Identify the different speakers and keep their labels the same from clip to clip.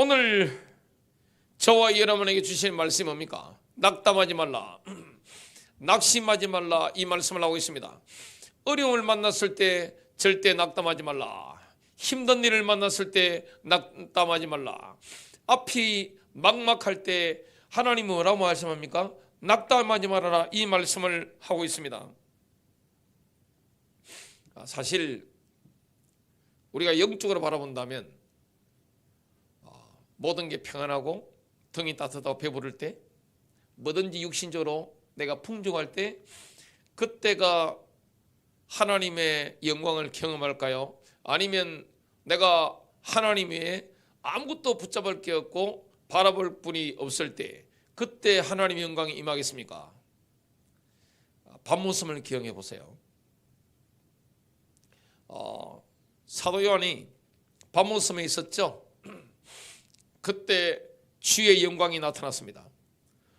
Speaker 1: 오늘 저와 여러분에게 주신 말씀이 뭡니까? 낙담하지 말라. 낙심하지 말라. 이 말씀을 하고 있습니다. 어려움을 만났을 때 절대 낙담하지 말라. 힘든 일을 만났을 때 낙담하지 말라. 앞이 막막할 때 하나님은 뭐라고 말씀합니까? 낙담하지 말아라. 이 말씀을 하고 있습니다. 아, 사실 우리가 영적으로 바라본다면 어, 모든 게 평안하고 등이 따뜻하고 배부를 때 뭐든지 육신적으로 내가 풍족할 때 그때가 하나님의 영광을 경험할까요? 아니면 내가 하나님 외에 아무것도 붙잡을 게 없고 바라볼 분이 없을 때 그때 하나님의 영광이 임하겠습니까? 밤모습을 기억해 보세요. 어, 사도 요한이 밤모습에 있었죠. 그때 주의 영광이 나타났습니다.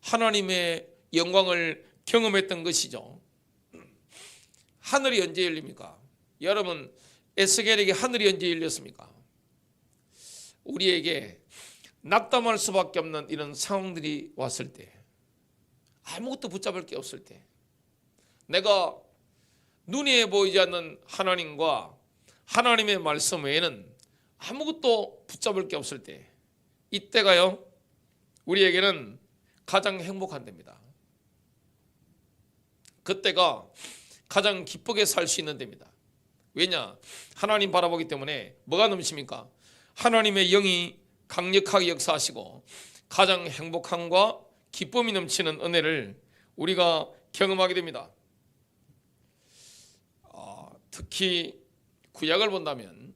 Speaker 1: 하나님의 영광을 경험했던 것이죠. 하늘이 언제 열립니까? 여러분 에스겔에게 하늘이 언제 열렸습니까? 우리에게 낙담할 수밖에 없는 이런 상황들이 왔을 때 아무것도 붙잡을 게 없을 때 내가 눈에 보이지 않는 하나님과 하나님의 말씀 외에는 아무것도 붙잡을 게 없을 때 이때가요 우리에게는 가장 행복한 때입니다. 그때가 가장 기쁘게 살 수 있는 때입니다. 왜냐? 하나님 바라보기 때문에 뭐가 넘칩니까? 하나님의 영이 강력하게 역사하시고 가장 행복함과 기쁨이 넘치는 은혜를 우리가 경험하게 됩니다. 어, 특히 구약을 본다면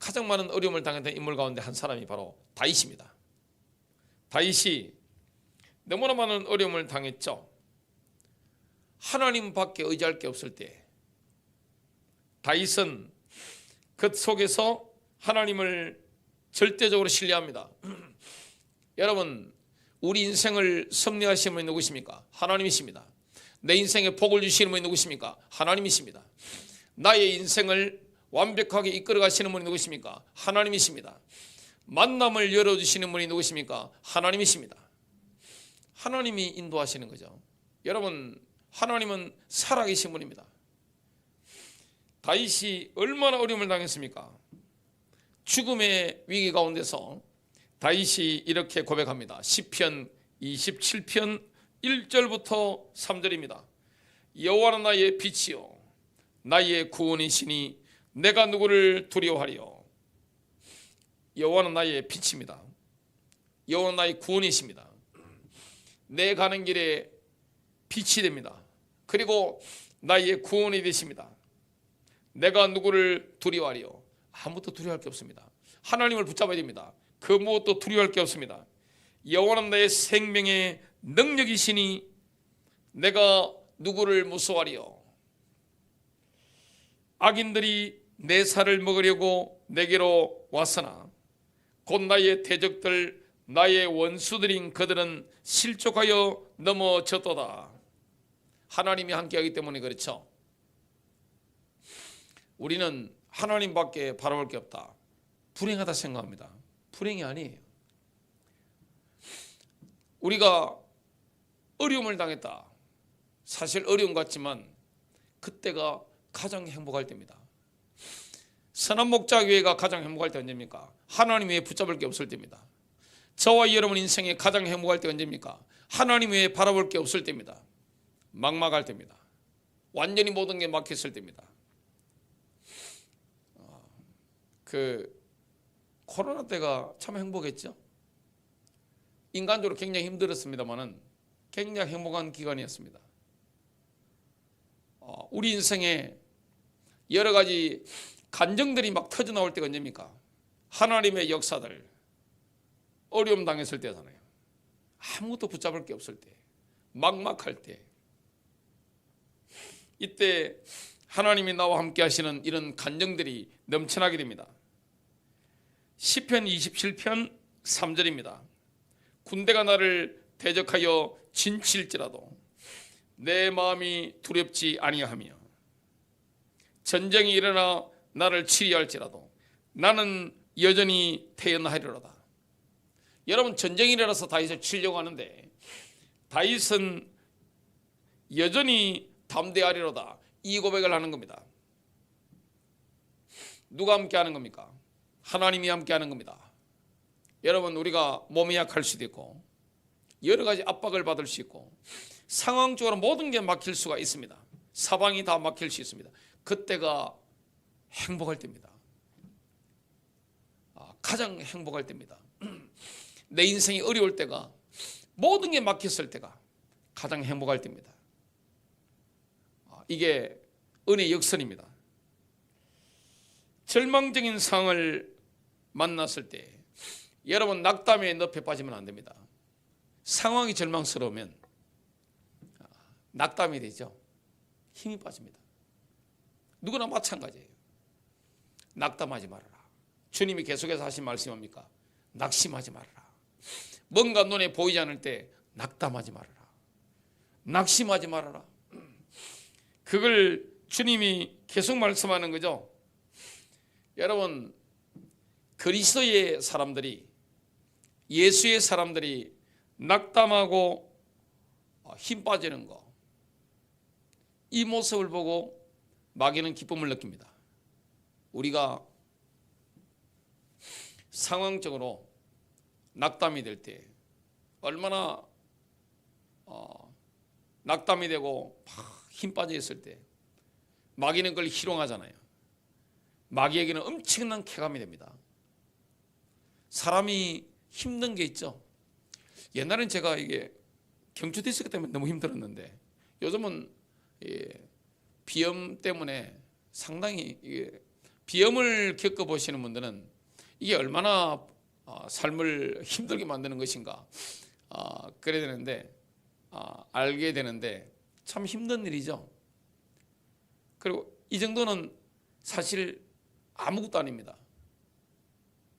Speaker 1: 가장 많은 어려움을 당했던 인물 가운데 한 사람이 바로 다윗입니다. 다윗이 너무나 많은 어려움을 당했죠. 하나님밖에 의지할 게 없을 때 다윗은 그 속에서 하나님을 절대적으로 신뢰합니다. 여러분 우리 인생을 섭리하시는 분이 누구십니까? 하나님이십니다. 내 인생에 복을 주시는 분이 누구십니까? 하나님이십니다. 나의 인생을 완벽하게 이끌어 가시는 분이 누구십니까? 하나님이십니다. 만남을 열어 주시는 분이 누구십니까? 하나님이십니다. 하나님이 인도하시는 거죠. 여러분, 하나님은 살아계신 분입니다. 다윗이 얼마나 어려움을 당했습니까? 죽음의 위기 가운데서 다윗이 이렇게 고백합니다. 시편 27편 1절부터 3절입니다. 여호와는 나의 빛이요 나의 구원이시니 내가 누구를 두려워하리요 여호와는 나의 빛입니다. 여호와는 나의 구원이십니다. 내 가는 길에 빛이 됩니다. 그리고 나의 구원이 되십니다. 내가 누구를 두려워하리요? 아무것도 두려워할 게 없습니다. 하나님을 붙잡아야 됩니다. 그 무엇도 두려워할 게 없습니다. 여호와는 나의 생명의 능력이시니 내가 누구를 무서워하리요? 악인들이 내 살을 먹으려고 내게로 왔으나 곧 나의 대적들 나의 원수들인 그들은 실족하여 넘어졌도다. 하나님이 함께하기 때문에 그렇죠. 우리는 하나님밖에 바라볼 게 없다. 불행하다 생각합니다. 불행이 아니에요. 우리가 어려움을 당했다. 사실 어려움 같지만 그때가 가장 행복할 때입니다. 선한 목자 교회가 가장 행복할 때 언제입니까? 하나님 외에 붙잡을 게 없을 때입니다. 저와 여러분 인생에 가장 행복할 때 언제입니까? 하나님 외에 바라볼 게 없을 때입니다. 막막할 때입니다. 완전히 모든 게 막혔을 때입니다. 어, 그 코로나 때가 참 행복했죠. 인간적으로 굉장히 힘들었습니다만은 굉장히 행복한 기간이었습니다. 어, 우리 인생에 여러 가지 간정들이 막 터져 나올 때가 언제입니까? 하나님의 역사들 어려움 당했을 때잖아요. 아무것도 붙잡을 게 없을 때, 막막할 때, 이때 하나님이 나와 함께 하시는 이런 간정들이 넘쳐나게 됩니다. 시편 27편 3절입니다. 군대가 나를 대적하여 진칠지라도 내 마음이 두렵지 아니하며 전쟁이 일어나 나를 치리 할지라도 나는 여전히 태연하리로다. 여러분 전쟁이 일어나서 다윗을 치려고 하는데 다윗은 여전히 담대하리로다. 이 고백을 하는 겁니다. 누가 함께 하는 겁니까? 하나님이 함께 하는 겁니다. 여러분 우리가 몸이 약할 수도 있고 여러 가지 압박을 받을 수 있고 상황적으로 모든 게 막힐 수가 있습니다. 사방이 다 막힐 수 있습니다. 그때가 행복할 때입니다. 아, 가장 행복할 때입니다. 내 인생이 어려울 때가 모든 게 막혔을 때가 가장 행복할 때입니다. 아, 이게 은혜 역선입니다. 절망적인 상을 만났을 때 여러분 낙담의 늪에 빠지면 안 됩니다. 상황이 절망스러우면 아, 낙담이 되죠. 힘이 빠집니다. 누구나 마찬가지예요. 낙담하지 말아라. 주님이 계속해서 하신 말씀입니까? 낙심하지 말아라. 뭔가 눈에 보이지 않을 때 낙담하지 말아라. 낙심하지 말아라. 그걸 주님이 계속 말씀하는 거죠. 여러분 그리스도의 사람들이 예수의 사람들이 낙담하고 힘 빠지는 거. 이 모습을 보고 마귀는 기쁨을 느낍니다. 우리가 상황적으로 낙담이 될 때 얼마나 어, 낙담이 되고 힘 빠져 있을 때 마귀는 그걸 희롱하잖아요. 마귀에게는 엄청난 쾌감이 됩니다. 사람이 힘든 게 있죠. 옛날엔 제가 이게 경추 디스크 때문에 너무 힘들었는데 요즘은 예, 비염 때문에 상당히 이게 비염을 겪어 보시는 분들은 이게 얼마나 어, 삶을 힘들게 만드는 것인가 어, 그래야 되는데 어, 알게 되는데 참 힘든 일이죠. 그리고 이 정도는 사실 아무것도 아닙니다.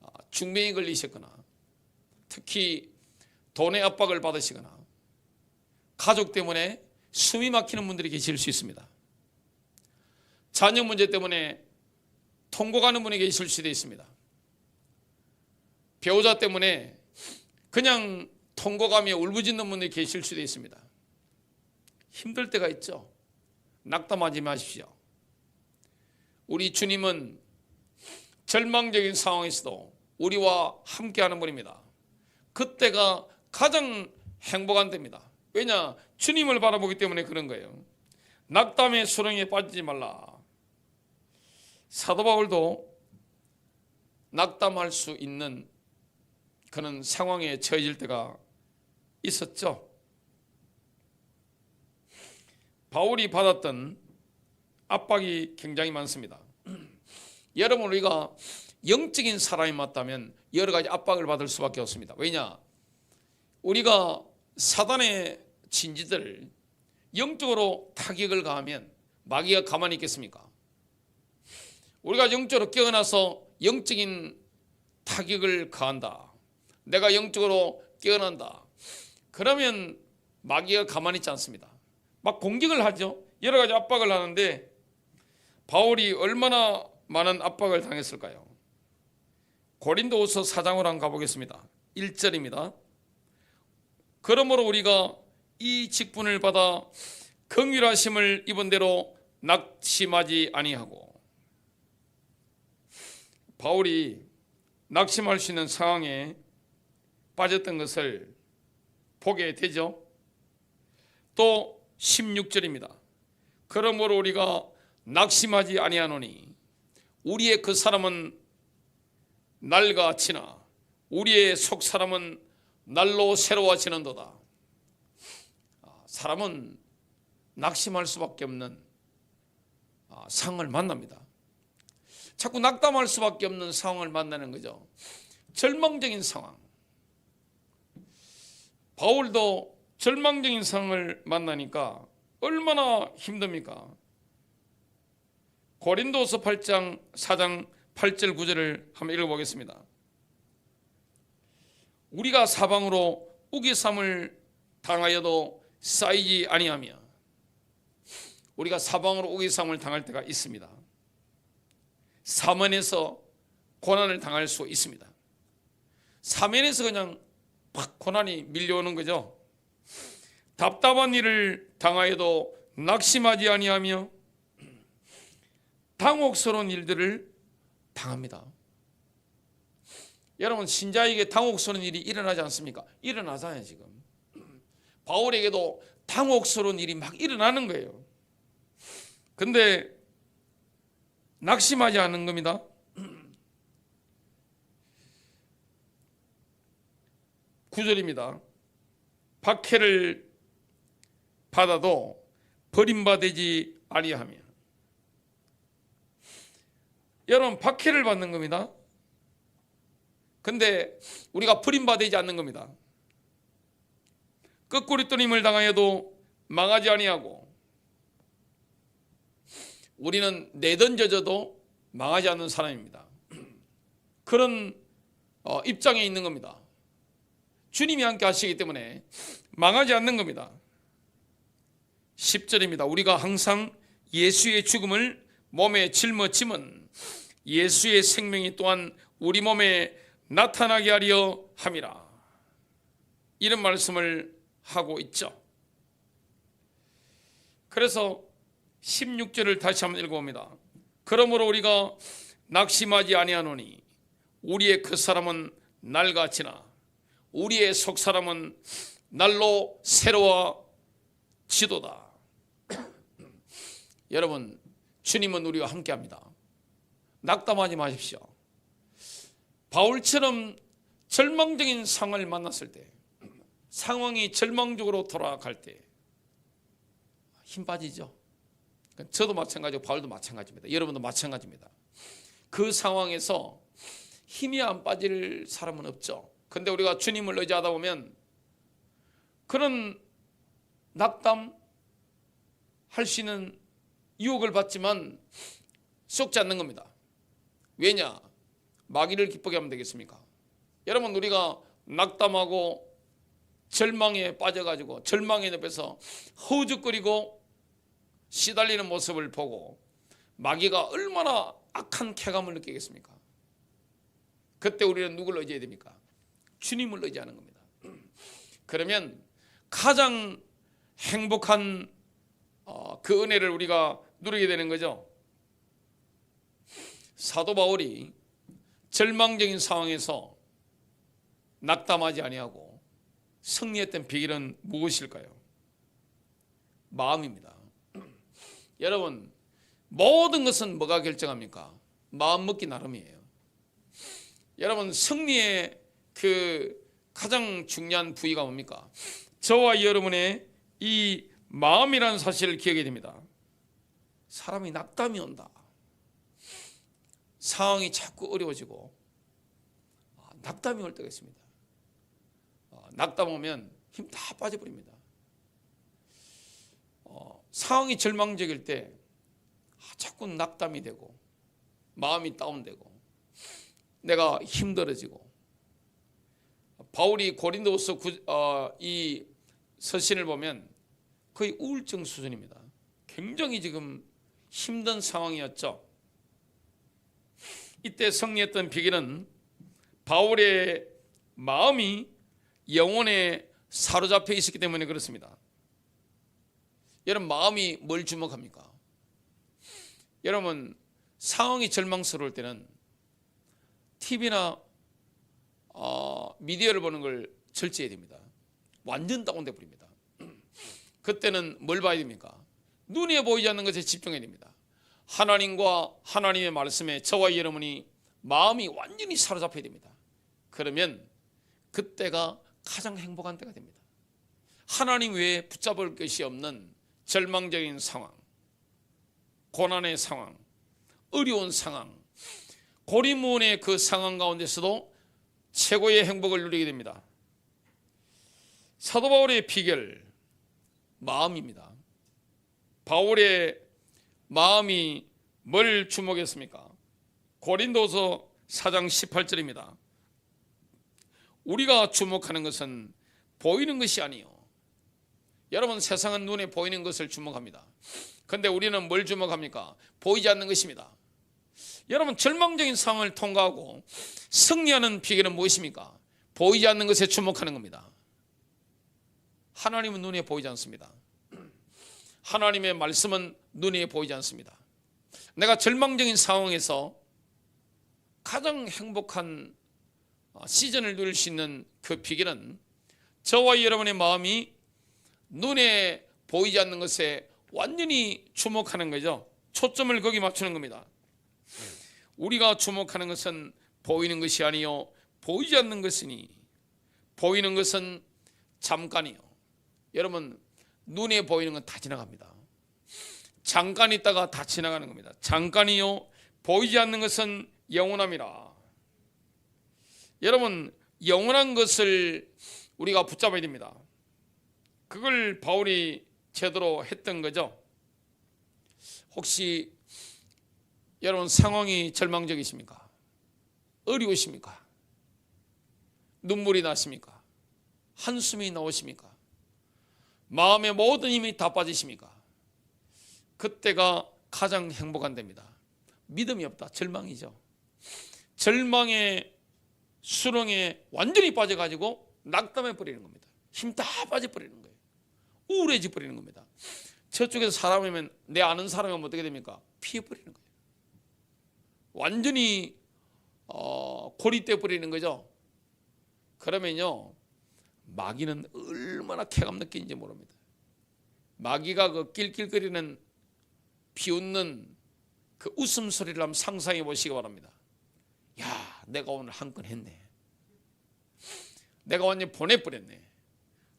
Speaker 1: 어, 중병에 걸리셨거나 특히 돈의 압박을 받으시거나 가족 때문에 숨이 막히는 분들이 계실 수 있습니다. 자녀 문제 때문에 통곡하는 분이 계실 수도 있습니다. 배우자 때문에 그냥 통곡하며 울부짖는 분들이 계실 수도 있습니다. 힘들 때가 있죠. 낙담하지 마십시오. 우리 주님은 절망적인 상황에서도 우리와 함께하는 분입니다. 그때가 가장 행복한 때입니다. 왜냐? 주님을 바라보기 때문에 그런 거예요. 낙담의 수렁에 빠지지 말라. 사도 바울도 낙담할 수 있는 그런 상황에 처해질 때가 있었죠. 바울이 받았던 압박이 굉장히 많습니다. 여러분 우리가 영적인 사람이 맞다면 여러 가지 압박을 받을 수밖에 없습니다. 왜냐? 우리가 사단의 진지들 영적으로 타격을 가하면 마귀가 가만히 있겠습니까? 우리가 영적으로 깨어나서 영적인 타격을 가한다. 내가 영적으로 깨어난다. 그러면 마귀가 가만히 있지 않습니다. 막 공격을 하죠. 여러 가지 압박을 하는데 바울이 얼마나 많은 압박을 당했을까요? 고린도후서 4장으로 한번 가보겠습니다. 1절입니다. 그러므로 우리가 이 직분을 받아 긍휼하심을 입은 대로 낙심하지 아니하고 바울이 낙심할 수 있는 상황에 빠졌던 것을 보게 되죠. 또 16절입니다. 그러므로 우리가 낙심하지 아니하노니 우리의 그 사람은 날과 치나 우리의 속 사람은 날로 새로워지는도다. 아, 사람은 낙심할 수밖에 없는 아, 상을 만납니다. 자꾸 낙담할 수밖에 없는 상황을 만나는 거죠. 절망적인 상황. 바울도 절망적인 상황을 만나니까 얼마나 힘듭니까? 고린도서 8장 4장 8절 9절을 한번 읽어보겠습니다. 우리가 사방으로 우기삼을 당하여도 쌓이지 아니하며 우리가 사방으로 우기삼을 당할 때가 있습니다. 사면에서 고난을 당할 수 있습니다. 사면에서 그냥 팍 고난이 밀려오는 거죠. 답답한 일을 당하여도 낙심하지 아니하며 당혹스러운 일들을 당합니다. 여러분 신자에게 당혹스러운 일이 일어나지 않습니까? 일어나잖아요 지금. 바울에게도 당혹스러운 일이 막 일어나는 거예요. 근데 낙심하지 않는 겁니다. 구절입니다. 박해를 받아도 버림받지 아니하며 여러분 박해를 받는 겁니다. 근데 우리가 버림받지 않는 겁니다. 거꾸리 떠님을 당하여도 망하지 아니하고 우리는 내던져져도 망하지 않는 사람입니다. 그런 어, 입장에 있는 겁니다. 주님이 함께 하시기 때문에 망하지 않는 겁니다. 10절입니다. 우리가 항상 예수의 죽음을 몸에 짊어짐은 예수의 생명이 또한 우리 몸에 나타나게 하려 함이라. 이런 말씀을 하고 있죠. 그래서 16절을 다시 한번 읽어봅니다. 그러므로 우리가 낙심하지 아니하노니 우리의 그 사람은 날같이나 우리의 속 사람은 날로 새로워지도다. 여러분 주님은 우리와 함께합니다. 낙담하지 마십시오. 바울처럼 절망적인 상황을 만났을 때, 상황이 절망적으로 돌아갈 때 힘 빠지죠. 저도 마찬가지고 바울도 마찬가지입니다. 여러분도 마찬가지입니다. 그 상황에서 힘이 안 빠질 사람은 없죠. 근데 우리가 주님을 의지하다 보면 그런 낙담 할 수 있는 유혹을 받지만 썩지 않는 겁니다. 왜냐? 마귀를 기쁘게 하면 되겠습니까? 여러분 우리가 낙담하고 절망에 빠져가지고 절망의 늪에서 허우적거리고 시달리는 모습을 보고 마귀가 얼마나 악한 쾌감을 느끼겠습니까? 그때 우리는 누구를 의지해야 됩니까? 주님을 의지하는 겁니다. 그러면 가장 행복한 어, 그 은혜를 우리가 누리게 되는 거죠. 사도 바울이 절망적인 상황에서 낙담하지 아니하고 승리했던 비결은 무엇일까요? 마음입니다. 여러분 모든 것은 뭐가 결정합니까? 마음 먹기 나름이에요. 여러분 승리의 그 가장 중요한 부위가 뭡니까? 저와 여러분의 이 마음이라는 사실을 기억해야 됩니다. 사람이 낙담이 온다. 상황이 자꾸 어려워지고 아, 낙담이 올 때가 있습니다. 아, 낙담 오면 힘 다 빠져버립니다. 어, 상황이 절망적일 때 아, 자꾸 낙담이 되고 마음이 다운되고 내가 힘들어지고 바울이 고린도서 어, 이 서신을 보면 거의 우울증 수준입니다. 굉장히 지금 힘든 상황이었죠. 이때 승리했던 비결은 바울의 마음이 영혼에 사로잡혀 있었기 때문에 그렇습니다. 여러분 마음이 뭘 주목합니까? 여러분 상황이 절망스러울 때는 TV나 어, 미디어를 보는 걸 절제해야 됩니다. 완전 다운돼 버립니다. 그때는 뭘 봐야 됩니까? 눈에 보이지 않는 것에 집중해야 됩니다. 하나님과 하나님의 말씀에 저와 여러분이 마음이 완전히 사로잡혀야 됩니다. 그러면 그때가 가장 행복한 때가 됩니다. 하나님 외에 붙잡을 것이 없는 절망적인 상황, 고난의 상황, 어려운 상황, 고리문의 그 상황 가운데서도 최고의 행복을 누리게 됩니다. 사도 바울의 비결, 마음입니다. 바울의 마음이 뭘 주목했습니까? 고린도서 4장 18절입니다. 우리가 주목하는 것은 보이는 것이 아니요. 여러분 세상은 눈에 보이는 것을 주목합니다. 근데 우리는 뭘 주목합니까? 보이지 않는 것입니다. 여러분 절망적인 상황을 통과하고 승리하는 비결은 무엇입니까? 보이지 않는 것에 주목하는 겁니다. 하나님은 눈에 보이지 않습니다. 하나님의 말씀은 눈에 보이지 않습니다. 내가 절망적인 상황에서 가장 행복한 어, 시즌을 누릴 수 있는 그 비결은 저와 여러분의 마음이 눈에 보이지 않는 것에 완전히 주목하는 거죠. 초점을 거기 맞추는 겁니다. 우리가 주목하는 것은 보이는 것이 아니요 보이지 않는 것이니 보이는 것은 잠깐이요. 여러분 눈에 보이는 건 다 지나갑니다. 잠깐 있다가 다 지나가는 겁니다. 잠깐이요 보이지 않는 것은 영원함이라. 여러분 영원한 것을 우리가 붙잡아야 됩니다. 그걸 바울이 제대로 했던 거죠. 혹시 여러분 상황이 절망적이십니까? 어려우십니까? 눈물이 나십니까? 한숨이 나오십니까? 마음의 모든 힘이 다 빠지십니까? 그때가 가장 행복한 때입니다. 믿음이 없다. 절망이죠. 절망의 수렁에 완전히 빠져가지고 낙담해 버리는 겁니다. 힘 다 빠져버리는 거예요. 우울해져 버리는 겁니다. 저쪽에서 사람이면 내 아는 사람이면 어떻게 됩니까? 피해 버리는 거예요. 완전히 어, 고립돼 버리는 거죠. 그러면요 마귀는 얼마나 쾌감 느끼는지 모릅니다. 마귀가 그 낄낄거리는 비웃는 그 웃음소리를 한번 상상해 보시기 바랍니다. 야, 내가 오늘 한 건 했네. 내가 완전 보내버렸네.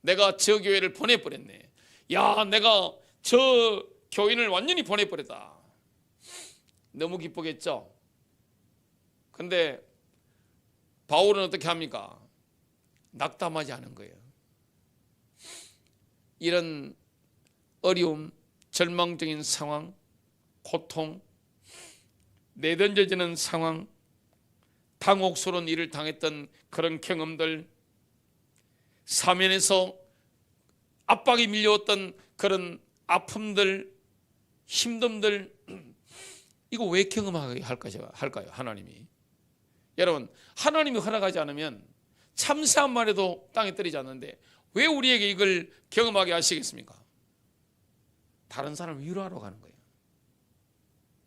Speaker 1: 내가 저 교회를 보내버렸네. 야, 내가 저 교인을 완전히 보내버렸다. 너무 기쁘겠죠? 근데 바울은 어떻게 합니까? 낙담하지 않은 거예요. 이런 어려움, 절망적인 상황, 고통, 내던져지는 상황, 당혹스러운 일을 당했던 그런 경험들, 사면에서 압박이 밀려왔던 그런 아픔들, 힘듦들, 이거 왜 경험하게 할까요? 하나님이. 여러분, 하나님이 허락하지 않으면 참새한 마리도 땅에 떨어지지 않는데 왜 우리에게 이걸 경험하게 하시겠습니까? 다른 사람을 위로하러 가는 거예요.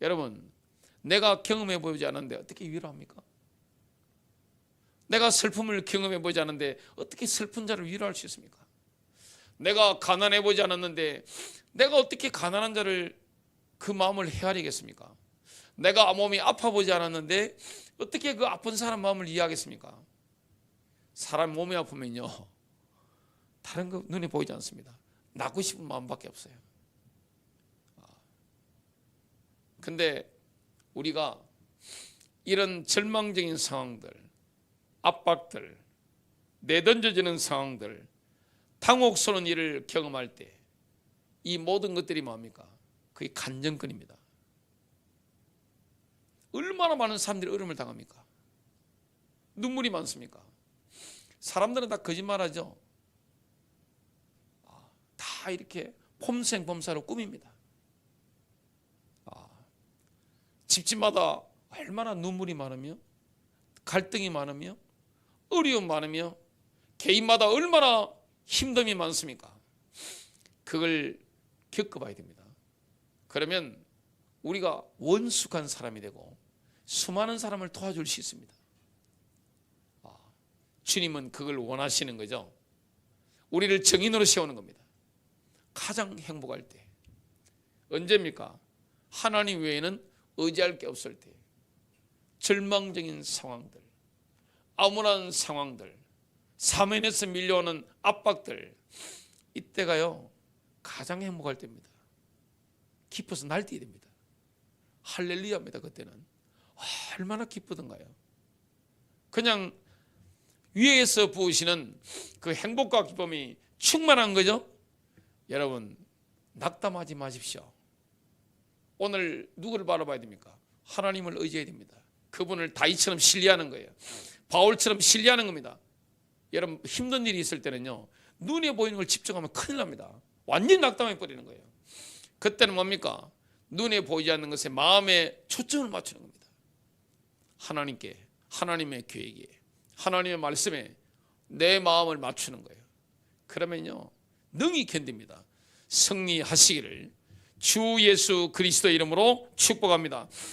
Speaker 1: 여러분, 내가 경험해 보지 않는데 어떻게 위로합니까? 내가 슬픔을 경험해 보지 않는데 어떻게 슬픈 자를 위로할 수 있습니까? 내가 가난해 보지 않았는데 내가 어떻게 가난한 자를 그 마음을 헤아리겠습니까? 내가 몸이 아파 보지 않았는데 어떻게 그 아픈 사람 마음을 이해하겠습니까? 사람 몸이 아프면요 다른 거 눈에 보이지 않습니다. 낫고 싶은 마음밖에 없어요. 아. 근데 우리가 이런 절망적인 상황들, 압박들, 내던져지는 상황들, 당혹스러운 일을 경험할 때 이 모든 것들이 뭡니까? 그게 간정권입니다. 얼마나 많은 사람들이 어려움을 당합니까? 눈물이 많습니까? 사람들은 다 거짓말하죠. 아, 다 이렇게 폼생폼사로 꾸밉니다. 아, 집집마다 얼마나 눈물이 많으며 갈등이 많으며 어려움 많으며 개인마다 얼마나 힘듦이 많습니까? 그걸 겪어봐야 됩니다. 그러면 우리가 원숙한 사람이 되고 수많은 사람을 도와줄 수 있습니다. 아, 주님은 그걸 원하시는 거죠. 우리를 정인으로 세우는 겁니다. 가장 행복할 때 언제입니까? 하나님 외에는 의지할 게 없을 때 절망적인 상황들 암울한 상황들 사면에서 밀려오는 압박들 이때가요 가장 행복할 때입니다. 기뻐서 날뛰어야 됩니다. 할렐루야입니다. 그때는 아, 얼마나 기쁘던가요. 그냥 위에서 부으시는 그 행복과 기쁨이 충만한 거죠. 여러분 낙담하지 마십시오. 오늘 누구를 바라봐야 됩니까? 하나님을 의지해야 됩니다. 그분을 다이처럼 신뢰하는 거예요. 바울처럼 신뢰하는 겁니다. 여러분 힘든 일이 있을 때는요. 눈에 보이는 걸 집중하면 큰일 납니다. 완전 낙담해 버리는 거예요. 그때는 뭡니까? 눈에 보이지 않는 것에 마음에 초점을 맞추는 겁니다. 하나님께, 하나님의 계획에, 하나님의 말씀에 내 마음을 맞추는 거예요. 그러면요, 능이 견딥니다. 승리하시기를 주 예수 그리스도 이름으로 축복합니다.